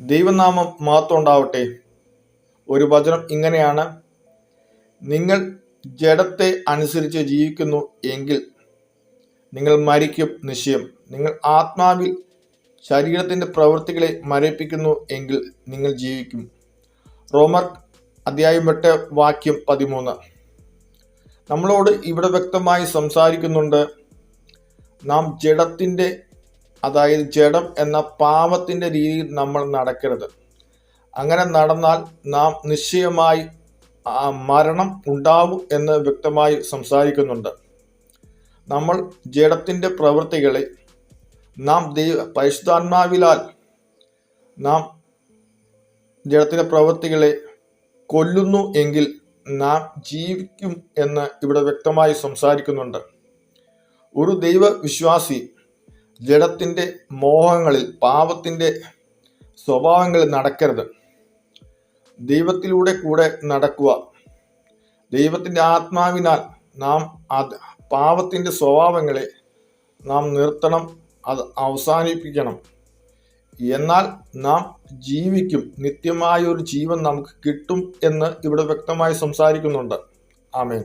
ദൈവനാമം മഹത്വം ഉണ്ടാവട്ടെ. ഒരു വചനം ഇങ്ങനെയാണ്. നിങ്ങൾ ജഡത്തെ അനുസരിച്ച് ജീവിക്കുന്നു എങ്കിൽ നിങ്ങൾ മരിക്കും നിശ്ചയം. നിങ്ങൾ ആത്മാവിൽ ശരീരത്തിന്റെ പ്രവൃത്തികളെ മരിപ്പിക്കുന്നു എങ്കിൽ നിങ്ങൾ ജീവിക്കും. റോമർ അധ്യായം എട്ട് വാക്യം പതിമൂന്ന്. നമ്മളോട് ഇവിടെ വ്യക്തമായി സംസാരിക്കുന്നുണ്ട് നാം ജഡത്തിന്റെ അതായത് ജഡം എന്ന പാപത്തിന്റെ രീതിയിൽ നമ്മൾ നടക്കരുത്. അങ്ങനെ നടന്നാൽ നാം നിശ്ചയമായി മരണം ഉണ്ടാവും എന്ന് വ്യക്തമായി സംസാരിക്കുന്നുണ്ട്. നമ്മൾ ജഡത്തിന്റെ പ്രവൃത്തികളെ നാം ദൈവ പരിശുദ്ധാത്മാവിലാൽ നാം ജഡത്തിന്റെ പ്രവൃത്തികളെ കൊല്ലുന്നു എങ്കിൽ നാം ജീവിക്കും എന്ന് ഇവിടെ വ്യക്തമായി സംസാരിക്കുന്നുണ്ട്. ഒരു ദൈവ വിശ്വാസി ജഡത്തിന്റെ മോഹങ്ങളിൽ പാപത്തിന്റെ സ്വഭാവങ്ങളിൽ നടക്കരുത്. ദൈവത്തിലൂടെ കൂടെ നടക്കുക. ദൈവത്തിന്റെ ആത്മാവിനാൽ നാം അത് പാപത്തിന്റെ സ്വഭാവങ്ങളെ നാം നിർത്തണം അത് അവസാനിപ്പിക്കണം. എന്നാൽ നാം ജീവിക്കും. നിത്യമായ ഒരു ജീവൻ നമുക്ക് കിട്ടും എന്ന് ഇവിടെ വ്യക്തമായി സംസാരിക്കുന്നുണ്ട്. ആമേൻ.